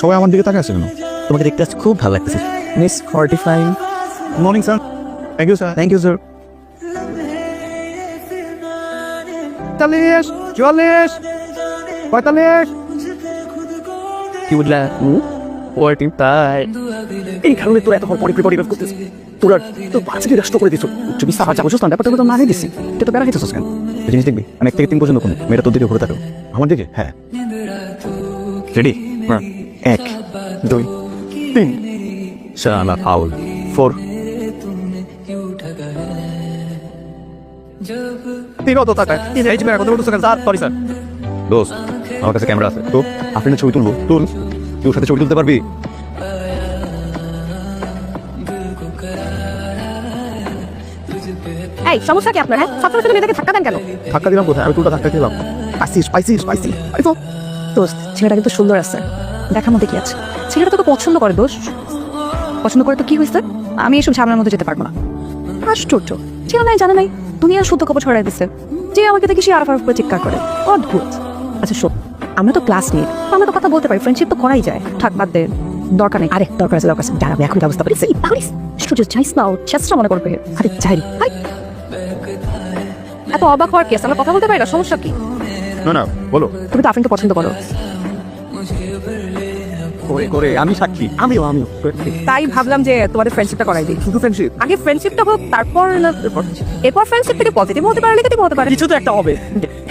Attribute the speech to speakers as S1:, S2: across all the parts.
S1: সবাই আমার দিকে তাকে আছে কেন?
S2: তোমাকে দেখতে আজ খুব ভালো লাগতেছে। Miss forty five
S1: morning sir thank you sir
S2: thank you sir
S1: পঁয়তাল্লিশ চুয়াল্লিশ পঁয়তাল্লিশ।
S2: কি বুঝলা ফর্টি ফাইভ এই কারণে তোর এত পরে করতেছিস। তোর আর তোর বাচ্চাকে নষ্ট করে দিচ্ছ তুমি সাহা যাব না ব্যাপারটা তো না দিচ্ছি। তুই তো বেড়া খেতেছিস কেন? জিনিস দেখবি? অনেক থেকে তিন পর্যন্ত কোনো। মেয়েটা তোর দিকে ঘুরে থাকো
S1: আমার দিকে? হ্যাঁ।
S2: রেডি এক, দুই, তিন।
S1: শালা ফাউল।
S2: ফোর।
S1: আমার কাছে ক্যামেরা আছে। তো, আপনি ছবি তুলবো? তুল। তুই সাথে ছবি তুলতে পারবি?
S3: এই সমস্যা কি আপনার হ্যাঁ? সবসময় শুধু মেয়েদেরকে ধাক্কা দেন কেন?
S1: ধাক্কা দিলাম কোথায়? আমি তুলটা ধাক্কা দিলাম পাইছিস পাইছিস পাইছিস। পাইছো
S3: দোস্ত ছেলেটা কিন্তু সুন্দর আছে। দেখার মধ্যে কি আছে? ছেলেটা তোকে পছন্দ করে দোষ পছন্দ করে তো কি হয়েছে? আমি এসব ঝামেলার মধ্যে যেতে পারব না। আশ্চর্য। ছিল নাই জানে নাই দুনিয়ার শুদ্ধ কপর ছড়াই দিচ্ছে যে আমাকে দেখে সে আরফ আরফ করে চিৎকার করে। অদ্ভুত। আচ্ছা শোন আমরা তো ক্লাস নিয়ে আমরা তো কথা বলতে পারি ফ্রেন্ডশিপ তো করাই যায়। থাক বাদ দে। দরকার নেই। আরে দরকার আছে দরকার আছে। দাঁড়াবে এখন ব্যবস্থা করি। সেই তাহলে আশ্চর্য যাইস না চেষ্টা মনে করবে। আরে যাই আরে এত অবাক হওয়ার কেস আমরা কথা বলতে পারি না সমস্যা কি?
S1: না না বলো।
S3: তুমি তো আফরিনকে পছন্দ করো।
S1: করে করে আমি সাক্ষী। আমিও আমিও
S3: তাই ভাবলাম যে তোমাদের ফ্রেন্ডশিপটা করাই দিই।
S1: শুধু ফ্রেন্ডশিপ
S3: আগে ফ্রেন্ডশিপটা হোক তারপর এরপর ফ্রেন্ডশিপ থেকে পজিটিভ হতে পারে নেগেটিভ হতে পারে।
S1: কিছু তো একটা হবে।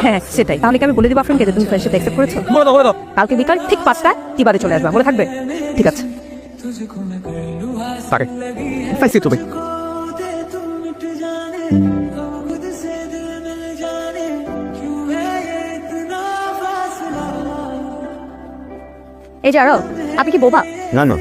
S3: হ্যাঁ সেটাই। তাহলে কি আমি বলে দিব আফরিনকে যে তুমি ফ্রেন্ডশিপ অ্যাকসেপ্ট করেছ?
S1: বলে দাও বলে দাও।
S3: কালকে বিকাল ঠিক পাঁচটায় টিবাদে চলে আসবা। বলে থাকবে? ঠিক আছে।
S1: তাকে। পাইছি তুমি।
S3: এই যে আরও আপনি কি বোবা?
S1: না না।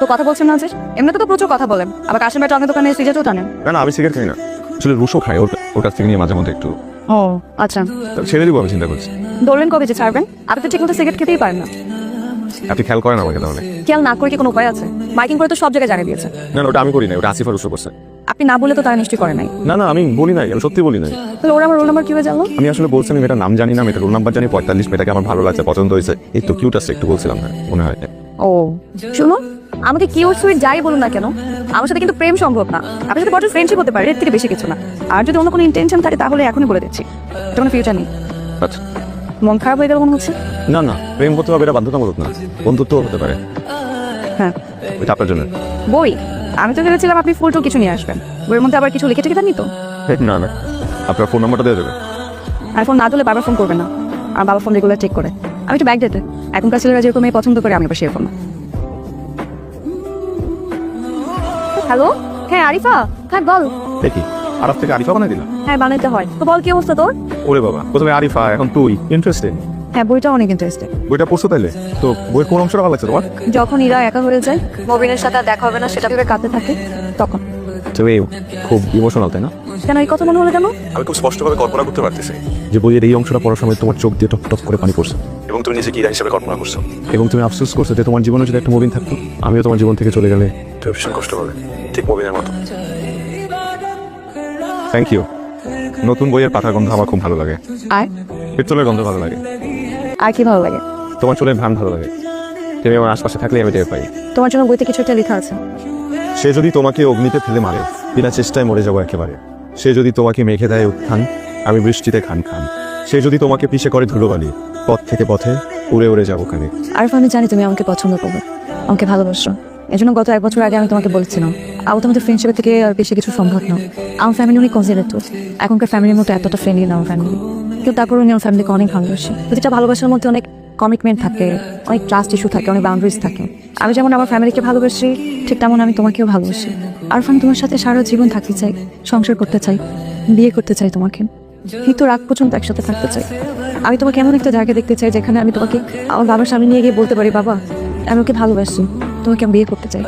S3: তো কথা বলছেন না যে? এমনি তো প্রচুর কথা বলেন। আবার কাশিমের টঙের দোকানে সিগারেটও টানেন।
S1: না না আমি সিগারেট খাই না। আসলে রুশো খাই ওর ওর কাছ থেকে নিয়ে মাঝে মধ্যে একটু।
S3: ও আচ্ছা।
S1: তা ছেড়ে দিব আমি চিন্তা করছি।
S3: বলবেন কবে যে ছাড়বেন? আপনি তো ঠিকমতো সিগারেট খেতেই পারেন না।
S1: আপনি খেয়াল করেন আমাকে তাহলে।
S3: খেয়াল না করে কি কোনো উপায় আছে? বাইকিং করে তো সব জায়গায় জানিয়ে দিয়েছে।
S1: না না ওটা আমি করি না ওটা আসিফা রুশো করছে।
S3: আপনি না বলে তো তারা নিশ্চয়ই করে নাই।
S1: না না আমি বলি নাই আমি সত্যি বলি নাই।
S3: তাহলে ওরা আমার রোল নাম্বার কীভাবে জানলো
S1: আমি আসলে বলছি আমি মেয়েটার নাম জানি না মেয়েটার রোল নাম্বার জানি পঁয়তাল্লিশ মেয়েটাকে আমার ভালো লাগছে পছন্দ হয়েছে। এই তো কিউট আছে একটু বলছিলাম না মনে হয়
S3: ও শুনো আমাকে কি ওর সুইট যাই বলুন না কেন আমার সাথে কিন্তু প্রেম সম্ভব না। আপনার সাথে বড় ফ্রেন্ডশিপ হতে পারে এর থেকে বেশি কিছু না। আর যদি অন্য কোনো ইন্টেনশন থাকে তাহলে এখনই বলে দিচ্ছি। এটা কোনো ফিউচার নেই।
S1: আচ্ছা।
S3: মন খারাপ হয়ে গেল মনে হচ্ছে?
S1: না না প্রেম করতে হবে এটা বাধ্যতামূলক না বন্ধুত্ব হতে পারে।
S3: হ্যাঁ।
S1: এটা আপনার জন্য।
S3: বই? আমি তো ভেবেছিলাম আপনি ফুলটো কিছু নিয়ে আসবেন। বইয়ের মধ্যে আবার কিছু লিখে টেখে দেননি তো?
S1: না না। আপনার ফোন নাম্বারটা দিয়ে দেবে
S3: আর ফোন না তুলে বাবার ফোন করবে না। আর বাবা ফোন রেগুলার চেক করে। আমি একটু ব্যাগ দিতে। এখনকার ছেলেরা যেরকম মেয়ে পছন্দ করে আমি আবার সেরকম হ্যালো হ্যাঁ আরিফা। হ্যাঁ বল।
S1: দেখি। আরব থেকে আরিফা বানাই দিলাম?
S3: হ্যাঁ বানাইতে হয়। তো বল কি অবস্থা তোর?
S1: ওরে বাবা প্রথমে আরিফা এখন তুই। ইন্টারেস্টেড
S3: হ্যাঁ বইটা অনেক ইন্টারেস্টেড
S1: বইটা পড়ছো তাইলে? তো বইয়ের কোন অংশটা ভালো লাগছে তোমার?
S3: যখন ইরা একা হয়ে যায় মবিনের সাথে আর দেখা হবে না সেটা ভেবে কাঁদতে থাকে তখন।
S1: তবে খুব ইমোশনাল তাই না?
S3: কেন এই কথা মনে হলো কেন?
S1: আমি খুব স্পষ্টভাবে কল্পনা করতে পারতেছি। যে বইয়ের এই অংশটা পড়ার সময় তোমার চোখ দিয়ে টপ টপ করে পানি পড়ছে। এবং তুমি নিজেকে ইরা হিসেবে কল্পনা করছ। এবং তুমি আফসোস করছ যে তোমার জীবনে যদি একটা মুভিন থাকতো আমিও তোমার জীবন থেকে চলে গেলে। তুমি ভীষণ কষ্ট হবে ঠিক মুভিনের মতো। থ্যাংক ইউ নতুন বইয়ের পাতার গন্ধ আমার খুব ভালো লাগে।
S3: আর?
S1: পেট্রোলের গন্ধ ভালো লাগে।
S3: আর কি ভালো লাগে?
S1: তোমার চুলের ঘ্রাণ ভালো লাগে। তুমি আমার আশপাশে থাকলে আমি টের পাই।
S3: তোমার জন্য বইতে কিছু একটা লেখা আছে।
S1: সে যদি তোমাকে অগ্নিতে ফেলে মারে বিনা চেষ্টায় মরে যাব একেবারে। সে যদি তোমাকে মেঘে দেয় উত্থান আমি বৃষ্টিতে খান খান। সে যদি তোমাকে পিষে করে ধুলো ধুলোবালি পথ থেকে পথে উড়ে উড়ে যাব কানে
S3: আর আমি জানি তুমি আমাকে পছন্দ করবে আমাকে ভালোবাসো। এই জন্য গত এক বছর আগে আমি তোমাকে বলেছিলাম আও তোমাদের ফ্রেন্ডশিপের থেকে আর বেশি কিছু সম্ভব না। আমার ফ্যামিলি অনেক কনসিডারেটিভ এখনকার ফ্যামিলির মতো এতটা ফ্রেন্ডলি না আমার ফ্যামিলি কিন্তু তারপর উনি আমার ফ্যামিলিকে অনেক ভালোবাসে। প্রতিটা ভালোবাসার মধ্যে অনেক কমিটমেন্ট থাকে, অনেক ট্রাস্ট ইস্যু থাকে, অনেক বাউন্ডারিজ থাকে। আমি যেমন আমার ফ্যামিলিকে ভালোবাসি, ঠিক তেমন আমি তোমাকেও ভালোবাসি। আর আমি তোমার সাথে সারা জীবন থাকতে চাই, সংসার করতে চাই, বিয়ে করতে চাই তোমাকে। কিন্তু রাগ পর্যন্ত একসাথে থাকতে চাই। আমি তোমাকে এমন একটা জায়গা দেখতে চাই যেখানে আমি তোমাকে আমার বাবার সামনে নিয়ে গিয়ে বলতে পারি, বাবা, আমি ওকে ভালোবাসি, তোমাকে আমি বিয়ে করতে চাই।